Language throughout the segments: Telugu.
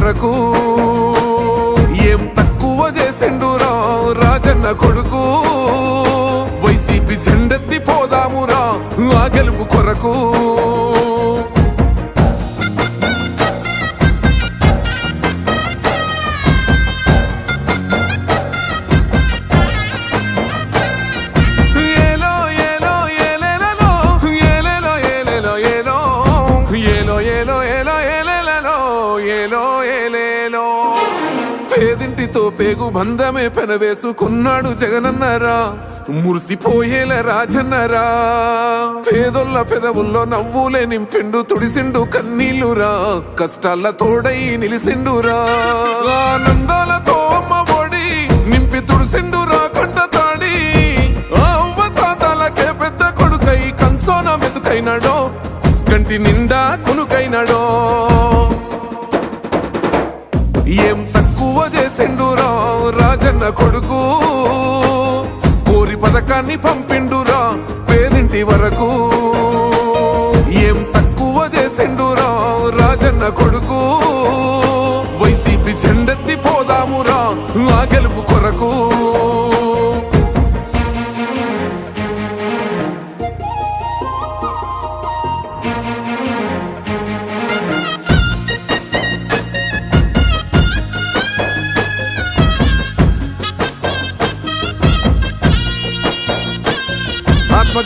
వరకు ఏం తక్కువ చేసిండురా రాజన్న కొడుకు. వైసీపీ జెండెత్తి పోదామురా ఆ గెలుపు కొరకు. పేగు బంధమే పెనవేసుకున్నాడు జగనన్నరా. మురిసిపోయేల రాజన్నరా. పేదొల్ల పెదవుల్లో నవ్వులే నింపిండు తుడిసిండు కన్నీళ్ళురా. కష్టాల తోడై నిలిసిండురా. ఆనందాలతో అమ్మ ఒడి నింపి తుడిసిండురా కంట తాడి. ఆ అవ్వ తాతలకే పెద్ద కొడుకై కన్సోన మెతుకైనాడో. కంటి నిండా కొనుకైనాడో. ఏం తక్కువ చేసిండురా రాజన్న కొడుకు. ఊరి పథకాన్ని పంపిండురా పేరింటి వరకు. ఏం తక్కువ చేసిండురా రాజన్న కొడుకు.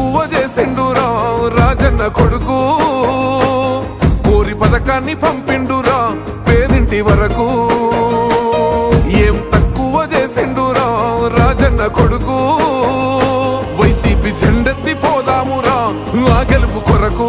చేసిండురా రాజన్న కొడుకు. కోరి పథకాన్ని పంపిండురా పేదింటి వరకు. ఏం తక్కువ చేసిండురా రాజన్న కొడుకు. వైసీపీ జెండెత్తి పోదామురా ఆ గెలుపు కొరకు.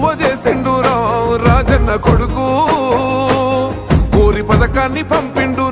చేసిండు రావు రాజన్న కొడుకు. కోరి పథకాన్ని పంపిండు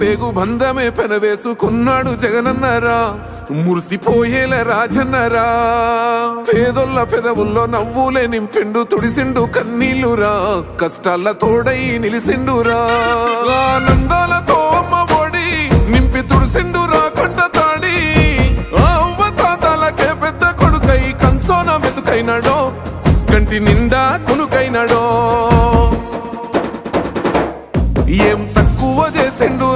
పేగు బంధమే పెనవేసుకున్నాడు జగనన్నరా. మురిసిపోయేల రాజన్నరా. పేదొల్ల పెదవుల్లో నవ్వులే నింపిండు తుడిసిండు కన్నీళ్ళురా. కష్టాల తోడై నిలిసిండురా. ఆనందాలతో అమ్మ ఒడి నింపి తుడిసిండురా కంట తాడి. అవ్వ పెద్ద కొడుకై కన్సోన మెతుకైనాడో కంటి నిండా కునుకైనాడో. ఏం తక్కువ చేసిండు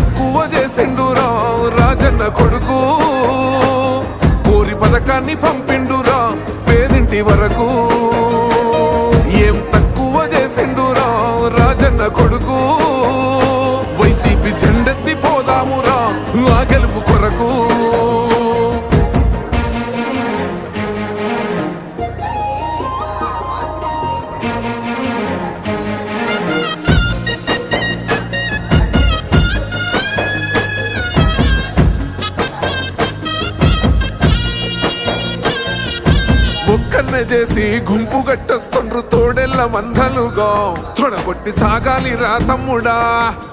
తక్కువ చేసిండురా రాజన్న కొడుకు. కోరి పథకాన్ని పంపిండురా పేరింటి వరకు. ఏం తక్కువ చేసిండురా రాజన్న కొడుకు. వైసీపీ జెండెత్తి పోదామురా ఆ గెలుపు కొరకు. చేసి గుంపు గట్టొస్తుండ్రు తోడెల్ల మందలుగా. తొడగొట్టి సాగాలి రా తమ్ముడా.